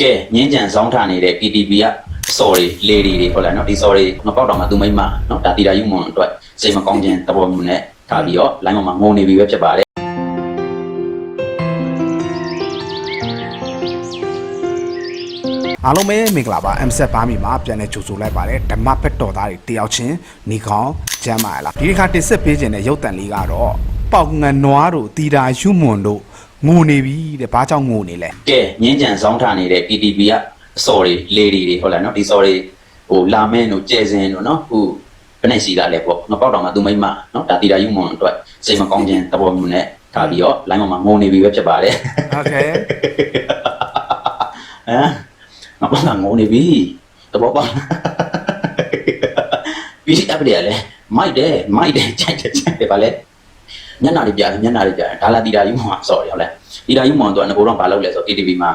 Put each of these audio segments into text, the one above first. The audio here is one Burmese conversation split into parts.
ကဲငင်းကြံဆောင်းထားနေတဲ့ PTB က sorry lady တွေဟုတ်လားနော်ဒီ sorry မပေါက်တော့မှသူမိမနော်ဒါတီတာယူမွန်အတွက်စိတ်မကောင်းခြင်းသဘောမျိုးနဲ့ဒါပြီးတော့ line မှာငုံနေပြီပဲဖြစ်ပါတယ်အားလုံးပဲမင်္ဂလာပါ MZ ဘာမီမှာပြန်လဲကြိုဆိုလိုက်ပါတယ်ဓမ္မဘက်တော်သားတွေတယောက်ချင်းနေကောင်းကျမ်းပါလားဒီတစ်ခါတင်ဆက်ပေးခြင်းတဲ့ရုပ်တံလေးကတော့ပေါငနွားတို့တီတာယူမွန်တို့ ငိုနေပြီတဲ့ဘာကြောင့်ငိုနေလဲကဲငင်းကြံဆောင်းထားနေတဲ့ PTB က sorry lady တွေဟုတ်လားနော်ဒီ sorry ဟိုလာမဲတို့ကျဲစင်းတို့နော်ဟိုဘယ်နဲ့ရှိတာလဲပေါ့ငပေါက်တော်မှာသူမိမနော်ဒါတီတာယူမွန်အတွက်စိတ်မကောင်းခြင်းတဘောမျိုးနဲ့ထားပြီးတော့ line မှာငိုနေပြီပဲဖြစ်ပါတယ်ဟုတ်ကဲ့ဟမ်ငါကငိုနေပြီတဘောပါပြီးအပ်တယ်လေမိုက်တယ်မိုက်တယ်ကြိုက်တယ်ကြိုက်တယ်ဗာလေညနာတွေပြတယ်ညနာတွေပြတယ်ဒါလာတီတာယူမွန် sorry ဟုတ်လား တီတာယူမှာတော့ငကိုတော့ဘာလုပ်လဲဆို KTV မှာ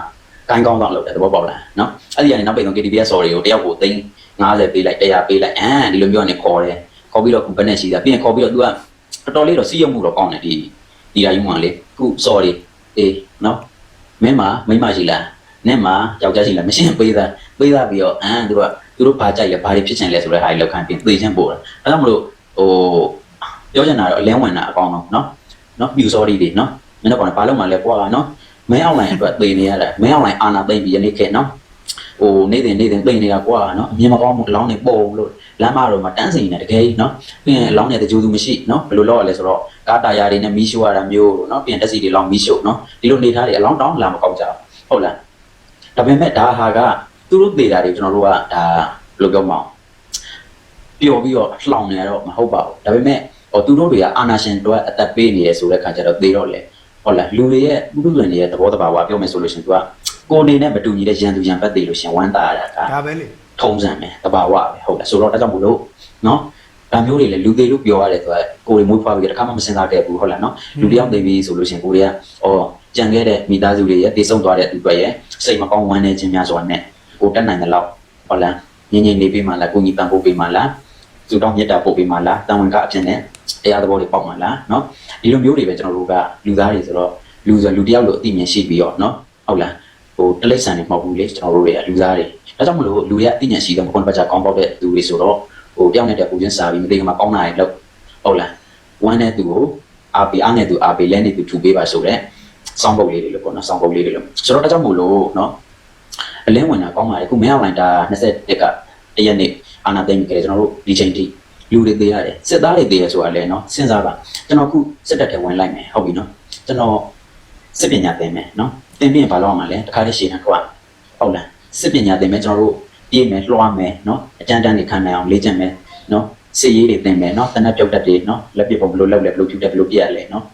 ကိုင်းကောင်းတော့လုပ်တယ်သဘောပေါက်လားနော်အဲ့ဒီကနေနောက်ပိတ်ဆုံး KTV က sorry ကိုတယောက်ကိုသိန်း90ပေးလိုက်100ပေးလိုက်အမ်ဒီလိုမျိုးကနေခေါ်တယ်ခေါ်ပြီးတော့ခုဘယ်နဲ့ရှိတာပြီးရင်ခေါ်ပြီးတော့ तू ကတော်တော်လေးတော့စီးရုံမှုတော့ကောင်းတယ်ဒီတီတာယူမှာလေခု sorry အေးနော်မင်းမမိန်းမရှိလားနဲ့မှာယောက်ျားရှိလားမရှင်းပေးသားပေးသားပြီးတော့အမ်သူတို့ကသူတို့ဘာကြိုက်လဲဘာတွေဖြစ်ချင်လဲဆိုတဲ့ဟာတွေလောက်ခံပြီးသိချင်းပို့တာအဲဒါမလို့ဟိုပြောချင်တာတော့အလင်းဝင်တာအကောင်းဆုံးနော်နော်မြူ sorry တွေနော် မင်းတို့ကောင်ဘာလို့မှလဲပွာနော်မင်းအောင်လိုင်းအတွက်သိနေရတာမင်းအောင်လိုင်းအာနာသိမ့်ပြီးယနေ့ခေတ်နော်ဟိုနေ့စဉ်နေ့စဉ်သိနေတာကွာနော်အမြင်မကောင်းမှုအလောင်းတွေပုံလို့လမ်းမတော်မှာတန်းစီနေတကယ်ကြီးနော်ပြီးရင်အလောင်းတွေတကြိုသူမရှိနော်ဘယ်လိုလုပ်ရလဲဆိုတော့ကားတာယာတွေနဲ့မီးရှို့ရတာမျိုးလို့နော်ပြီးရင်တက်စီတွေလောင်းမီးရှို့နော်ဒီလိုနေထားတွေအလောင်းတောင်းလာမကောင်းကြဘူးဟုတ်လားဒါပေမဲ့ဒါဟာကသူတို့သေးတာတွေကျွန်တော်တို့ကဒါဘယ်လိုပြောမအောင်ပျော်ပြီးတော့လှောင်နေရတော့မဟုတ်ပါဘူးဒါပေမဲ့ဟိုသူတို့တွေကအာနာရှင်တို့အသက်ပေးနေရဆိုတဲ့ခါကျတော့သေတော့လေ ဟုတ်လားလူတွေရဲ့ပုထုဇဉ်တွေရဲ့သဘောတဘာဝပြောမယ်ဆိုလို့ရှိရင်သူကကိုယ်နေနဲ့မတူညီတဲ့ရန်သူရန်ဘက်တွေလို့ရှင်ဝမ်းသာရတာကဒါပဲလေထုံးစံပဲတဘာဝပဲဟုတ်လားဆိုတော့ဒါကြောင့်မို့လို့နော်ဒါမျိုးတွေလည်းလူသေးလို့ပြောရတယ်ဆိုတော့ကိုယ်တွေမွေးဖွားပြီးတခါမှမစင်စားခဲ့ဘူးဟုတ်လားနော်လူတစ်ယောက်သိပြီဆိုလို့ရှိရင်ကိုယ်တွေကအော်ကြံခဲ့တဲ့မိသားစုတွေရဲ့တည်ဆုံသွားတဲ့သူတွေရဲ့စိတ်မကောင်းဝမ်းနေခြင်းများစွာနဲ့ကိုတက်နိုင်တဲ့လောက်ဟုတ်လားငြင်းငြင်းနေပြီးမှလားကိုကြီးပန်ဖို့ပြီးမှလား သူတော့မြတ်တာပို့ပြီးမှလားတန်ဝင်ကအဖြစ်နဲ့တရားသဘောတွေပေါက်မှလားနော်ဒီလိုမျိုးတွေပဲကျွန်တော်တို့ကလူသားတွေဆိုတော့လူဆိုလူတစ်ယောက်လိုအသိဉာဏ်ရှိပြီးတော့နော်ဟုတ်လားဟိုတလိษံတွေမဟုတ်ဘူးလေကျွန်တော်တို့တွေကလူသားတွေဒါကြောင့်မလို့လူရဲ့အသိဉာဏ်ရှိတဲ့မကွန်ပတ်ချာကောင်းပေါက်တဲ့သူတွေဆိုတော့ဟိုပြောင်းနေတဲ့ပူချင်းစာပြီးမသိကမှကောင်းတာတွေလောက်ဟုတ်လားဝမ်းတဲ့သူကိုအာပီအားနဲ့သူအာပီလဲနေသူထူပေးပါဆိုတော့စောင်းပုတ်လေးတွေလို့ပေါ့နော်စောင်းပုတ်လေးတွေလို့ဆိုတော့ဒါကြောင့်မို့လို့နော်အလင်းဝင်တာကောင်းပါလေခုမင်းအောင်လိုင်းတာ21က တရက်နေ့အာနာသိမ့်ကြတယ်ကျွန်တော်တို့ဒီချိန်ထိလူတွေသေးရတယ်စစ်သားတွေသေးရဆိုတာလဲနော်စဉ်းစားပါကျွန်တော်ခုစစ်တပ်ထဲဝင်လိုက်မယ်ဟုတ်ပြီနော်ကျွန်တော်စစ်ပညာသင်မယ်နော်သင်ပြီးရင်ဘာလုပ်ရမှာလဲတခါလေးရှင်းတာကွာဟုတ်လား စစ်ပညာသင်မယ်ကျွန်တော်တို့ပြေးမယ်လွှားမယ်เนาะအကြမ်းတမ်းတွေခံနိုင်အောင်လေ့ကျင့်မယ်เนาะစစ်ရေးတွေသင်မယ်เนาะတနက်ပြုတ်တက်တွေเนาะလက်ပြပုံဘယ်လိုလုပ်လဲဘယ်လိုဖြူတက်ဘယ်လိုပြရလဲเนาะ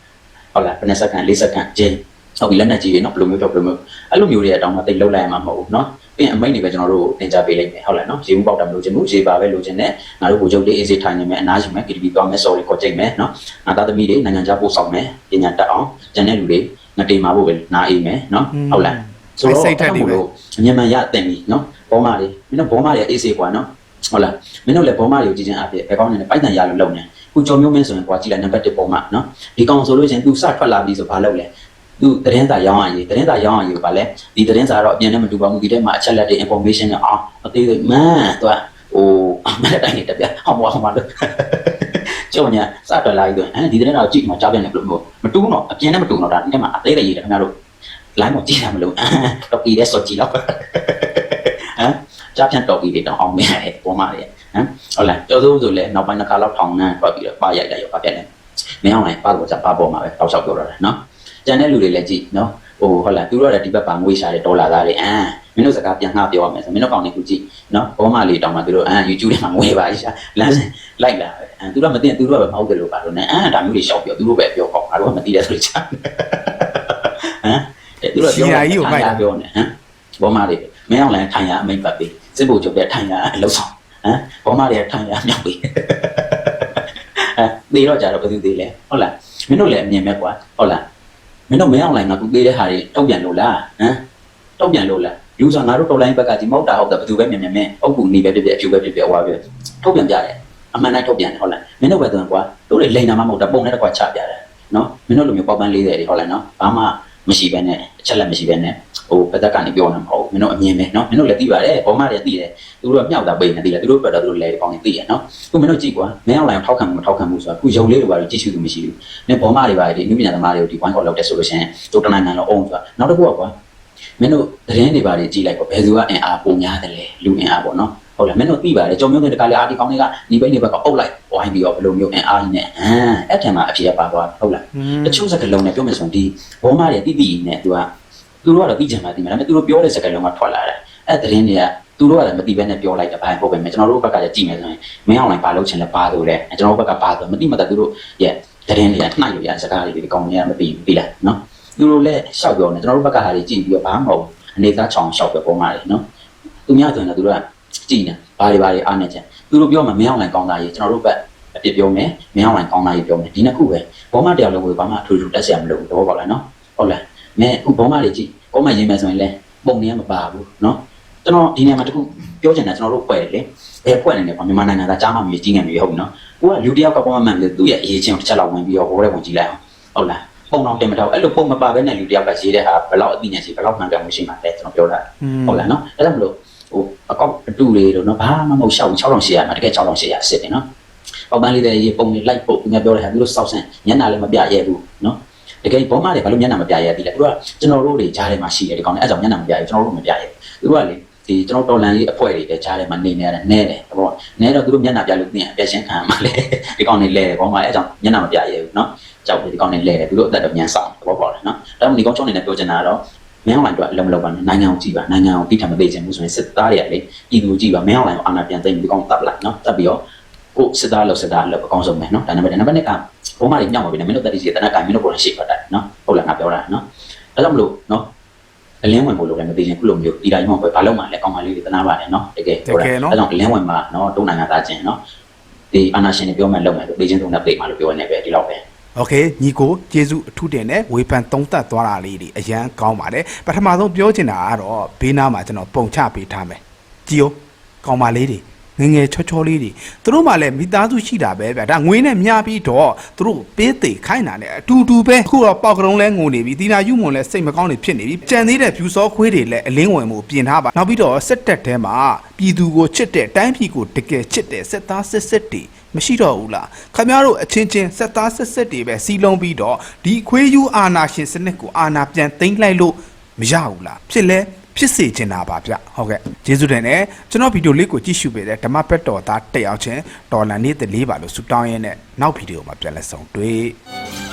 ဟုတ်လားဘယ်နှစ်စက္ကန့်၄စက္ကန့်ကျင်း ဟုတ်ပြီလက်နက်ကြီးတွေเนาะဘယ်လိုမျိုးတော့ဘယ်လိုမျိုးအဲ့လိုမျိုးတွေအတောင်မှတိတ်လောက်လိုက်ရမှာမဟုတ်ဘူးเนาะပြီးရင်အမိတ်တွေပဲကျွန်တော်တို့သင်ကြားပေးလိုက်မယ်ဟုတ်လားเนาะရေဘူးပေါက်တာမလို့ခြင်းဘူးရေပါပဲလိုချင်တဲ့ငါတို့ကိုချုပ်လေးအေးစေးထိုင်နေမယ်အနားယူမယ် KTV သွားမယ် sorry ခေါ်ကြိတ်မယ်เนาะငါသားသမီးတွေနိုင်ငံခြားပို့ဆောင်မယ်ပညာတတ်အောင်ကျန်တဲ့လူတွေငတိမာဖို့ပဲနားအေးမယ်เนาะဟုတ်လား ဆိုတော့ စိတ်ထက်တွေပဲ အမြင်မှန်ရတင်ပြီနော်ဘောမတွေမင်းတို့ဘောမတွေအေးစေးกว่าနော်ဟုတ်လားမင်းတို့လည်းဘောမတွေကိုကြည့်ချင်းအဖြစ်ဘယ်ကောင်းနေလဲပိုက်တန်ရလို့လုံနေခုကြော်မျိုးမင်းဆိုရင်ကွာကြည့်လိုက်နံပါတ်1ဘောမနော်ဒီကောင်ဆိုလို့ချင်း तू စထွက်လာပြီဆိုဘာလုပ်လဲ तू သတင်းစာရောင်းရည်သတင်းစာရောင်းရည်ကိုဗာလဲဒီသတင်းစာတော့အပြင်နဲ့မတူပါဘူးဒီထဲမှာအချက်လက်တွေ information တွေအောင်အသေးသေးမှန်သူကဟိုအမက်တိုင်းနေတပြဟောမဟောမလို့ကျုံညာစထွက်လာပြီဆိုရင်အဲဒီသတင်းစာကိုကြည့်မှကြားပြန်တယ်ဘလို့မတူးတော့အပြင်နဲ့မတူတော့ဒါဒီထဲမှာအသေးသေးရေးတယ်ခင်ဗျားတို့လိုင်းမကြည့်ရမလို့တော့ပြီးရဲစောကြည့်တော့ဟမ်ကြားပြန်တော့ပြီးတယ်တော့အောင်မရတယ်ပေါ်မှာရတယ်ဟမ်ဟုတ်လားကျော်စိုးဆိုလဲနောက်ပိုင်းတစ်ခါလောက်ထောင်နှံထွက်ပြီးတော့ပါရို က်တယ်ရောပါပြက်တယ်မင်းအောင်လိုက်ပါတော့ကြပါပေါ်မှာပဲတောက်လျှောက်ပြောရတယ်နော်ကျန်တဲ့လူတွေလည်းကြည့်နော်ဟိုဟုတ်လားသူတို့ကဒီဘက်ပါငွေရှာတယ်ဒေါ်လာသားတွေအမ်မင်းတို့စကားပြန်ငှပြောရမယ်ဆိုမင်းတို့ကောင်းနေခုကြည့်နော်ဘောမလေးတောင်းမှသူတို့အမ် YouTube ထဲမှာငွေပါရှာလမ်းစဉ်လိုက်လာပဲအမ်သူတို့ကမသိသူတို့ကပဲမဟုတ်တယ်လို့ပါလို့နဲ့အမ်ဒါမျိုးတွေရှောက်ပြောသူတို့ပဲပြောပေါ့ငါတို့ကမသိတဲ့ဆိုချာဟမ်သူတို့ပြောပြောနေဟမ်ဘောမလေးမင်းအောင်လည်းထိုင်ရအမိတ်ပတ်ပြီးစစ်ဖို့ကြုတ်တဲ့ထိုင်ရအလုံးဆောင်ဟမ်ဘောမလေးထိုင်ရမြောက်ပြီးအဲသေတော့ကြတော့ဘယ်သူသေးလဲဟုတ်လားမင်းတို့လည်းအမြင်မဲ့ကွာဟုတ်လား မင်းတို့မင်းအောင်လည်းငါကူသေးတဲ့ဟာတွေတောက်ပြန်လို့လားဟမ်တောက်ပြန်လို့လားလူဆိုငါတို့တော်လိုင်းဘက်ကဒီမောက်တာဟုတ်တယ်ဘယ်သူပဲမြင်မြင်မြင်အုတ်ကူနေပဲဖြစ်ဖြစ်အဖြူပဲဖြစ်ဖြစ်ဟွာပဲထုတ်ပြန်ကြတယ်အမှန်တိုင်းထုတ်ပြန်တယ်ဟုတ်လားမင်းတို့ပဲသွန်ကွာတို့တွေလိန်နာမမဟုတ်တာပုံနဲ့တကွာချပြတယ်နော်မင်းတို့လိုမျိုးပေါက်ပန်း40တွေဟုတ်လားနော်ဘာမှ မရှိဘဲနဲ့အချက်လက်မရှိဘဲနဲ့ဟိုဘက်သက်ကနေပြောနေမှာမဟုတ်ဘူးမင်းတို့အမြင်ပဲနော်မင်းတို့လည်းသိပါတယ်ဘောမတွေသိတယ်သူတို့ကမြောက်တာပိတ်နေသိတယ်သူတို့ဘက်တော့သူတို့လည်းဒီကောင်းနေသိရနော်ခုမင်းတို့ကြည့်ကွာမင်းအောင်လိုင်းထောက်ခံမှုမထောက်ခံမှုဆိုတာခုယုံလေးတွေပါလို့ကြည့်ရှုသူမရှိဘူးမင်းဘောမတွေပါဒီအမှုပညာသမားတွေကိုဒီ point call လောက်တက်ဆိုလို့ရှိရင်တို့တနိုင်ငံလုံးအောင်ဆိုတာနောက်တစ်ခုကကွာမင်းတို့သတင်းတွေပါတွေကြည့်လိုက်ပေါ့ဘယ်သူကအင်အားပုံများတယ်လဲလူအင်အားပေါ့နော် ဟုတ်လားမင်းတို့သိပါတယ်ကြောင်မျိုးတွေတကလည်းအာဒီကောင်းတွေကနေဘိနေဘက်ကအုပ်လိုက်ဝိုင်းပြီးတော့ဘယ်လိုမျိုးအင်အားကြီးနဲ့ဟမ်အဲ့ထက်မှအဖြစ်ရပါသွားဟုတ်လားတချို့စကားလုံးနဲ့ပြောမယ်ဆိုရင်ဒီဘောမတွေတိတိနဲ့သူကသူတို့ကတော့သိကြမှာသိမှာဒါပေမဲ့သူတို့ပြောတဲ့စကားလုံးကထွက်လာတယ်အဲ့သတင်းတွေကသူတို့ကလည်းမသိဘဲနဲ့ပြောလိုက်တာဘာဟုတ်ပဲမယ်ကျွန်တော်တို့ဘက်ကလည်းကြည့်မယ်ဆိုရင်မင်းအောင်လိုက်ပါလို့ချင်လဲပါလို့လဲကျွန်တော်တို့ဘက်ကပါတော့မသိမှတသူတို့ရဲ့သတင်းတွေကနှိုက်ရရစကားတွေဒီကောင်းနေရမသိဘူးသိလားနော်သူတို့လည်းရှောက်ပြောနေကျွန်တော်တို့ဘက်ကဟာတွေကြည့်ပြီးတော့ဘာမှမဟုတ်အနေသားချောင်ရှောက်ပဲပုံမှန်တယ်နော်သူများဆိုရင်လည်းသူတို့က ကြည့်နေဘာတွေဘာတွေအားနေချင်သူတို့ပြောမှမင်းအောင်လိုက်ကောင်းတာကြီးကျွန်တော်တို့ဘက်အပြစ်ပြောမယ်မင်းအောင်လိုက်ကောင်းတာကြီးပြောမယ်ဒီနှစ်ခုပဲဘောမတရားလုံးကိုဘာမှအထူးထူးတက်ဆရာမလို့ဘူးတော့ပါလားနော်ဟုတ်လားမင်းအခုဘောမတွေကြည့်ဘောမရေးမယ်ဆိုရင်လဲပုံနေရမပါဘူးနော်ကျွန်တော်ဒီနေရာမှာတခုပြောချင်တာကျွန်တော်တို့ဖွဲ့တယ်လေဘယ်ဖွဲ့နေလဲပေါ့မြန်မာနိုင်ငံသားကြားမှမြေကြီးငံမြေဟုတ်ပြီနော်ကိုကလူတယောက်ကဘောမမှန်ပြီးသူ့ရဲ့အရေးချင်းတစ်ချက်လောက်ဝင်ပြီးတော့ဟိုထဲဝင်ကြည့်လိုက်အောင်ဟုတ်လားပုံတော့တင်မတော့အဲ့လိုပုံမပါဘဲနဲ့လူတယောက်ကရေးတဲ့ဟာဘယ်လောက်အသိဉာဏ်ရှိဘယ်လောက်မှန်ကန်မှုရှိမှလဲကျွန်တော်ပြောတာဟုတ်လားနော်အဲ့ဒါမလို့ဟို အကောက်အတူတွေတော့နော်ဘာမှမဟုတ်ရှောက်6800မှာတကယ်6800စစ်တယ်နော်ပေါက်ပန်းလေးတွေရေပုံလေးလိုက်ပို့သူများပြောတဲ့ဟာသူတို့စောက်ဆန်းညနာလည်းမပြရဲဘူးနော်တကယ်ဘောမတွေဘာလို့ညနာမပြရဲသေးလဲသူတို့ကကျွန်တော်တို့တွေကြားထဲမှာရှိတယ်ဒီကောင်နဲ့အဲ့ကြောင့်ညနာမပြရဲကျွန်တော်တို့မပြရဲသူတို့ကလေဒီကျွန်တော်တော်လန်ရေးအဖွဲ့တွေလည်းကြားထဲမှာနေနေရတယ်နဲတယ်ဘောနဲတော့သူတို့ညနာပြလို့သိရင်အပြည့်ရှင်းခံမှာလေဒီကောင်တွေလဲတယ်ဘောမအဲ့ကြောင့်ညနာမပြရဲဘူးနော်ကြောက်တယ်ဒီကောင်တွေလဲတယ်သူတို့အသက်တော့ညံဆောင်ဘောပေါ့လေနော်ဒါမှမဟုတ်ဒီကောင်ချုံနေနဲ့ပြောချင်တာကတော့ မင်းအောင်လိုင်တို့အလုံးမလုပ်ပါနဲ့နိုင်ငံကိုကြည့်ပါနိုင်ငံကိုတိထမပေးချင်ဘူးဆိုရင်စစ်သားတွေကလေပြည်သူကြည့်ပါမင်းအောင်လိုင်ကိုအာဏာပြန်သိမ်းပြီးကောင်းတပ်လိုက်နော်တပ်ပြီးတော့ကိုစစ်သားလို့စစ်သားလို့အကောင်းဆုံးပဲနော်ဒါနံပါတ်နံပါတ်1ကဘုံမလေးညောင်းပါပြီနော်မင်းတို့တက်တိစီတနက်ကမင်းတို့ကိုယ်နဲ့ရှိပတ်တယ်နော်ဟုတ်လားငါပြောတာနော်ဒါကြောင့်မလို့နော်အလင်းဝင်ဖို့လိုလည်းမသိရင်ခုလိုမျိုးဒီတိုင်းမှပဲဘာလို့မှလဲကောင်းမလေးတွေတနာပါတယ်နော်တကယ်ဟုတ်လားဒါကြောင့်အလင်းဝင်မှာနော်တုံးနိုင်ငံသားချင်းနော်ဒီအာနာရှင်တွေပြောမှလောက်မယ်လို့ပေးချင်းတုံးနဲ့ပြေးမှလို့ပြောနေပဲဒီလောက်ပဲ โอเคညီကိုကျေးဇူးအထူးတင်နဲ့ဝေဖန်သုံးသပ်သွားတာလေးတွေအရန်ကောင်းပါတယ်ပထမဆုံးပြောချင်တာကတော့ဘေးနားမှာကျွန်တော်ပုံချပေးထားမယ်ကြည်အောင်ကောင်းပါလေးတွေ ငယ်ငယ်ချောချောလေးတွေသူတို့မှလည်းမိသားစုရှိတာပဲဗျဒါငွေနဲ့မျှပြီးတော့သူတို့ပေးသေးခိုင်းတာနဲ့အတူတူပဲအခုတော့ပေါက်ကတုံးလဲငုံနေပြီတီနာယူမွန်လဲစိတ်မကောင်းနေဖြစ်နေပြီကြံသေးတဲ့ဖြူစောခွေးတွေလည်းအလင်းဝင်မှုပြင်ထားပါနောက်ပြီးတော့စက်တက်ထဲမှာပြည်သူကိုချစ်တဲ့တိုင်းပြည်ကိုတကယ်ချစ်တဲ့စက်သားစစ်စစ်တွေမရှိတော့ဘူးလားခင်ဗျားတို့အချင်းချင်းစက်သားဆက်ဆက်တွေပဲစီလုံးပြီးတော့ဒီခွေးယူအာနာရှင်စနစ်ကိုအာနာပြန်သိမ်းလိုက်လို့မရဘူးလားဖြစ်လဲ ဖြစ်စေချင်တာပါဗျဟုတ်ကဲ့ကျေးဇူးတင်တယ်ကျွန်တော်ဗီဒီယိုလေးကိုကြည့်ရှုပေးတဲ့ဓမ္မပက်တော်သားတက်ရောက်ချင်းတော်လန်နေတဲ့လေးပါလို့ဆူတောင်းရင်းနဲ့နောက်ဗီဒီယိုမှာပြန်လဲဆုံတွေ့